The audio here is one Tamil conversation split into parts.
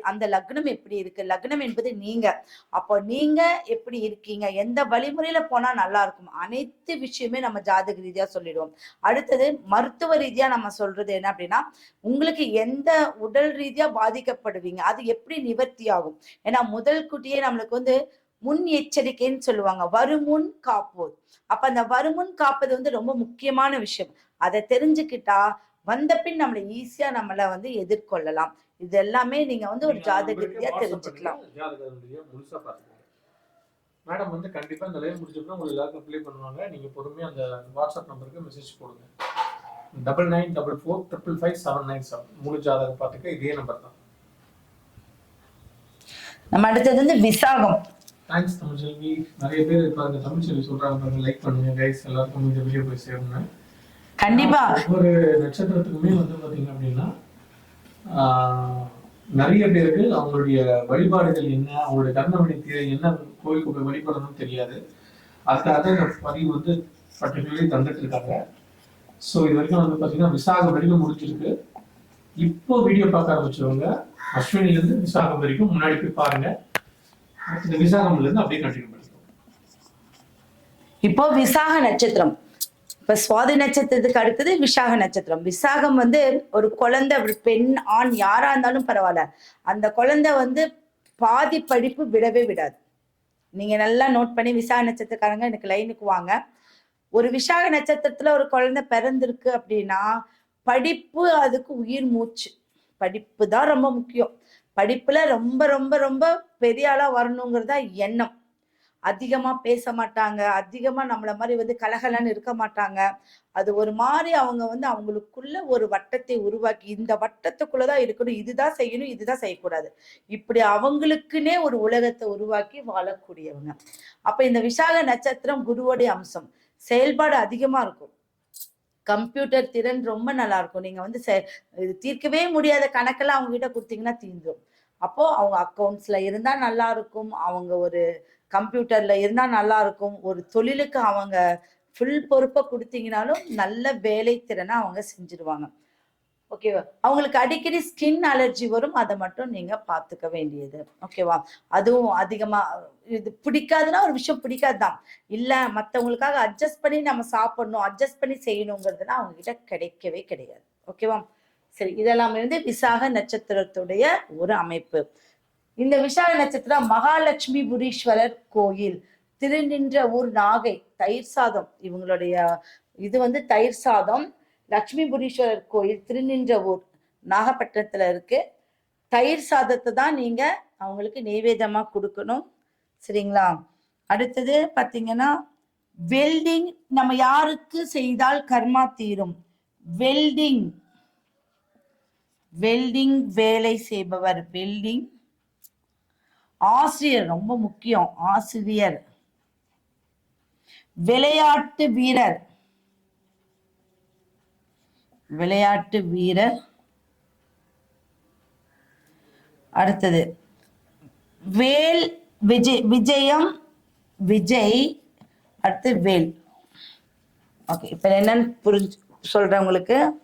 அந்த லக்னம் எப்படி இருக்கு? லக்னம் என்பது நீங்க. அப்போ நீங்க எப்படி இருக்கீங்க? எந்த வழிமுறையில போனா நல்லா இருக்கும்? அனைத்து விஷயமே நம்ம ஜாதக ரீதியா சொல்லிடுவோம். அடுத்தது மருத்துவ ரீதியா நம்ம சொல்றது என்ன அப்படின்னா உங்களுக்கு எந்த உடல் ரீதியா பாதிக்கப்படுவீங்க? அது எப்படி நிவர்த்தி ஆகும்? ஏன்னா முதல் குட்டியே நம்மளுக்கு வந்து முன் எச்சரிக்கைன்னு சொல்லுவாங்க. வருமுன் காப்போர் அப்ப அந்த வருமுன் காப்பது வந்து ரொம்ப முக்கியமான விஷயம். அதை தெரிஞ்சுக்கிட்டா வந்த பின் நம்மளை ஈஸியா நம்மள வந்து எதிர்கொள்ளலாம். இது எல்லாமே நீங்க வந்து ஒரு ஜாதக ரீதியா தெரிஞ்சுக்கலாம். மேடம் வந்து கண்டிப்பா இந்த லைவ் முடிச்சப்பறம் உங்களுக்கு எல்லாருக்கும் ரிப்ளை பண்ணுவாங்க. நீங்க பொறுமையா அந்த வாட்ஸ்அப் நம்பருக்கு மெசேஜ் போடுங்க. Double nine double four triple five seven nine seven முழு ஜாதகம் பார்த்துக்க இதே நம்பர் தான். நம்ம அடுத்தது வந்து விசாகம். தேங்க்ஸ் தமிழ்ச்செல்வி. நிறைய பேர் இப்போ அந்த தமிழ்ச்செல்வி சொல்றாங்க பாருங்க லைக் பண்ணுங்க கைஸ் எல்லாருக்கும் இந்த வீடியோ போய் சேருங்க. கண்டிப்பா. ஒவ்வொரு நட்சத்திரத்துக்குமே வந்து பாத்தீங்க அப்படின்னா நிறைய பேருக்கு அவங்களுடைய வழிபாடுகள் என்ன அவங்களுடைய கர்மவினை தீர என்ன கோயிலுக்கு போய் வழிபடணும்னு தெரியாது. அதுக்காக தான் இந்த பதிவு வந்து பர்டிகுலர்லி தந்துட்டு இருக்காங்க ஸோ இது வரைக்கும் வந்து பாத்தீங்கன்னா விசாகம் வரைக்கும் முடிஞ்சிருக்கு. இப்போ வீடியோ பார்க்க ஆரம்பிச்சவங்க அஸ்வினில இருந்து விசாகம் வரைக்கும் முன்னாடி போய் பாருங்க. இந்த விசாகம்ல இருந்து அப்படியே கண்டினியூ பண்ணிக்கோங்க இப்போ விசாக நட்சத்திரம். இப்ப சுவாதி நட்சத்திரத்துக்கு அடுத்தது விசாக நட்சத்திரம். விசாகம் வந்து ஒரு குழந்தை ஒரு பெண் ஆண் யாரா இருந்தாலும் பரவாயில்ல. அந்த குழந்தை வந்து பாதி படிப்பு விடவே விடாது. நீங்க நல்லா நோட் பண்ணி விசாக நட்சத்திரக்காரங்க எனக்கு லைனுக்கு வாங்க. ஒரு விசாக நட்சத்திரத்துல ஒரு குழந்தை பிறந்திருக்கு அப்படின்னா படிப்பு அதுக்கு உயிர் மூச்சு. படிப்பு தான் ரொம்ப முக்கியம். படிப்புல ரொம்ப ரொம்ப ரொம்ப பெரிய ஆளா வரணுங்கிறதா எண்ணம். அதிகமா பேச மாட்டாங்க. அதிகமா நம்மள மாதிரி வந்து கலகலன்னு இருக்க மாட்டாங்க. அது ஒரு மாதிரி அவங்க வந்து அவங்களுக்குள்ள ஒரு வட்டத்தை உருவாக்கி இந்த வட்டத்துக்குள்ளதான் இருக்கணும் இதுதான் செய்யணும் இதுதான் செய்யக்கூடாது. இப்படி அவங்களுக்குன்னே ஒரு உலகத்தை உருவாக்கி வாழக்கூடியவங்க. அப்ப இந்த விசாக நட்சத்திரம் குருவோடைய அம்சம். செயல்பாடு அதிகமா இருக்கும். கம்ப்யூட்டர் திறன் ரொம்ப நல்லா இருக்கும். நீங்க வந்து செ- இது தீர்க்கவே முடியாத கணக்கெல்லாம் அவங்க கிட்ட கொடுத்தீங்கன்னா தீந்துடும் அப்போ அவங்க அக்கௌண்ட்ஸ்ல இருந்தா நல்லா இருக்கும் அவங்க ஒரு கம்ப்யூட்டர்ல இருந்தா நல்லா இருக்கும் ஒரு தொழிலுக்கு அவங்க ஃபுல் பொறுப்பை கொடுத்தீங்கனாலும் நல்ல வேலை திறனை அவங்க செஞ்சிருவாங்க. ஓகேவா அவங்களுக்கு அடிக்கடி ஸ்கின் அலர்ஜி வரும். அதை மட்டும் நீங்க பாத்துக்க வேண்டியது. ஓகேவா அதுவும் அதிகமா இது பிடிக்காதுன்னா ஒரு விஷயம் பிடிக்காதுதான். இல்ல மத்தவங்களுக்காக அட்ஜஸ்ட் பண்ணி நம்ம சாப்பிடணும் அட்ஜஸ்ட் பண்ணி செய்யணுங்கிறதுனா அவங்க கிட்ட கிடைக்கவே கிடையாது. ஓகேவா சரி இதெல்லாமே வந்து விசாக நட்சத்திரத்துடைய ஒரு அமைப்பு. இந்த விசாக நட்சத்திரம் மகாலட்சுமி புரீஸ்வரர் கோயில். திருநின்ற ஊர் நாகை தயிர் சாதம். இவங்களுடைய இது வந்து தயிர் சாதம். லட்சுமிபுரீஸ்வரர் கோயில் திருநின்ற ஊர் நாகப்பட்டினத்துல இருக்கு. தயிர் சாதத்தை தான் நீங்க அவங்களுக்கு நெய்வேத்தியமா கொடுக்கணும். சரிங்களா? அடுத்தது பாத்தீங்கன்னா வெல்டிங் நம்ம யாருக்கு செய்தால் கர்மா தீரும்? வெல்டிங். வெல்டிங் வேலை செய்பவர். வெல்டிங். ஆசிரியர் ரொம்ப முக்கியம். ஆசிரியர். விளையாட்டு வீரர். விளையாட்டு வீரர். அடுத்தது. வேல் விஜய் விஜயம் விஜய் அடுத்து வேல். ஓகே இப்ப என்னன்னு புரிஞ்சு சொல்றேன் உங்களுக்கு.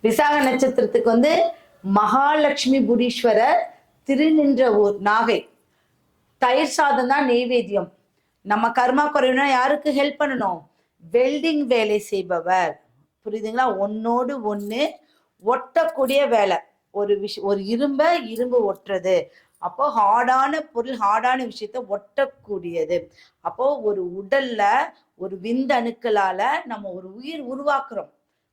விசாக நட்சத்திரத்துக்கு வந்து மகாலட்சுமி புரீஸ்வரர் திருநின்ற ஊர் நாகை. தயிர் சாதம் தான் நெய்வேத்தியம். நம்ம கர்மா குறைவுனா யாருக்கு ஹெல்ப் பண்ணணும்? வெல்டிங் வேலை செய்பவர். புரியுதுங்களா? ஒன்னோடு ஒண்ணு ஒட்டக்கூடிய வேலை. ஒரு விஷ ஒரு இரும்ப இரும்பு ஒட்டுறது. அப்போ ஹார்டான பொருள் ஹார்டான விஷயத்த ஒட்டக்கூடியது. அப்போ ஒரு உடல்ல ஒரு விந்தணுக்களால நம்ம ஒரு உயிர் உருவாக்குறோம்.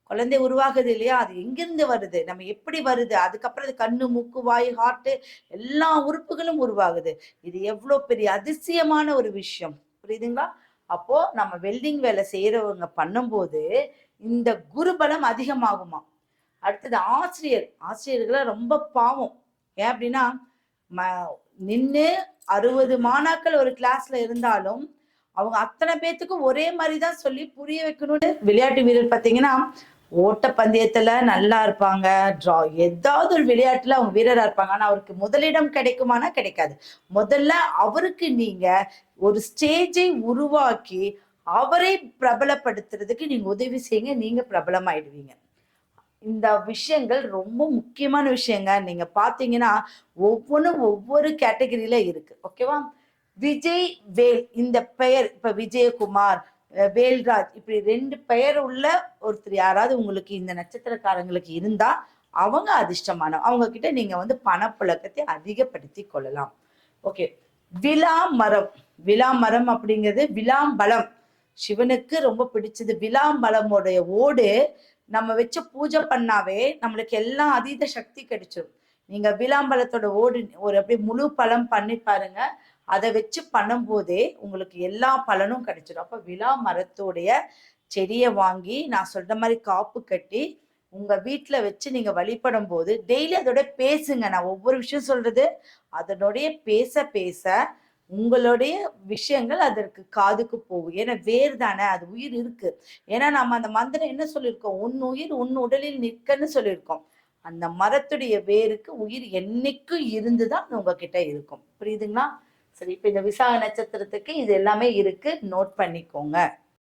குழந்தை உருவாகுது இல்லையா? அது எங்கிருந்து வருது? நம்ம எப்படி வருது? அதுக்கப்புறம் அது கண்ணு மூக்கு வாய் ஹார்ட்டு எல்லா உறுப்புகளும் உருவாகுது. இது எவ்வளவு பெரிய அதிசயமான ஒரு விஷயம். புரியுதுங்களா? அப்போ நம்ம வெல்டிங் வேலை செய்யறவங்க பண்ணும்போது இந்த குருபலம் அதிகமாகுமா அடுத்தது ஆசிரியர். ஆசிரியர்களை ரொம்ப பாவம். ஏன் அப்படின்னா ம நின்று அறுபது மாணாக்கள் ஒரு கிளாஸ்ல இருந்தாலும் அவங்க அத்தனை பேத்துக்கும் ஒரே மாதிரி தான் சொல்லி புரிய வைக்கணும்னு விளையாட்டு வீரர் பார்த்தீங்கன்னா ஓட்டப்பந்தயத்துல நல்லா இருப்பாங்க. ட்ரா ஏதாவது ஒரு விளையாட்டுல அவங்க வீரரா இருப்பாங்க. ஆனா அவருக்கு முதலிடம் கிடைக்குமானா கிடைக்காது. முதல்ல அவருக்கு நீங்க ஒரு ஸ்டேஜை உருவாக்கி அவரை பிரபலப்படுத்துறதுக்கு நீங்க உதவி செய்யுங்க. நீங்க பிரபலமாயிடுவீங்க. இந்த விஷயங்கள் ரொம்ப முக்கியமான விஷயங்க. நீங்க பாத்தீங்கன்னா ஒவ்வொன்றும் ஒவ்வொரு கேட்டகரியில இருக்கு. ஓகேவா விஜய் வேல் இந்த பெயர் இப்ப விஜயகுமார் வேல்ராஜ். இப்படி ரெண்டு பெயர் உள்ள ஒருத்தர் யாராவது உங்களுக்கு இந்த நட்சத்திரக்காரங்களுக்கு இருந்தா அவங்க அதிர்ஷ்டமான அவங்க கிட்ட நீங்க வந்து பணப்புழக்கத்தை அதிகப்படுத்தி கொள்ளலாம். ஓகே. விழா மரம் விழா மரம் அப்படிங்கிறது விளாம்பலம் சிவனுக்கு ரொம்ப பிடிச்சது விளாம்பலமோடைய ஓடு. நம்ம வச்சு பூஜை பண்ணாவே நம்மளுக்கு எல்லாம் அதீத சக்தி கிடைச்சிடும் நீங்க விளாம்பலத்தோட ஓடு ஒரு அப்படியே முழு பழம் பண்ணி பாருங்க. அதை வச்சு பண்ணும்போதே உங்களுக்கு எல்லா பலனும் கிடைச்சிடும். அப்போ விழா மரத்தோடைய செடியை வாங்கி நான் சொல்ற மாதிரி காப்பு கட்டி உங்க வீட்டில் வச்சு நீங்க வழிபடும் போது டெய்லி அதோட பேசுங்க. நான் ஒவ்வொரு விஷயம் சொல்றது அதனுடைய பேச பேச உங்களுடைய விஷயங்கள் அதற்கு காதுக்கு போகும். ஏன்னா வேர் தானே அது உயிர் இருக்கு. ஏன்னா நம்ம அந்த மந்திரம் என்ன சொல்லியிருக்கோம்? உன் உயிர் உன் உடலில் நிற்கன்னு சொல்லியிருக்கோம். அந்த மரத்துடைய வேருக்கு உயிர் என்னைக்கும் இருந்துதான் உங்ககிட்ட இருக்கும். புரியுதுங்களா? சரி இப்போ இந்த விசாக நட்சத்திரத்துக்கு இது எல்லாமே இருக்கு. நோட் பண்ணிக்கோங்க.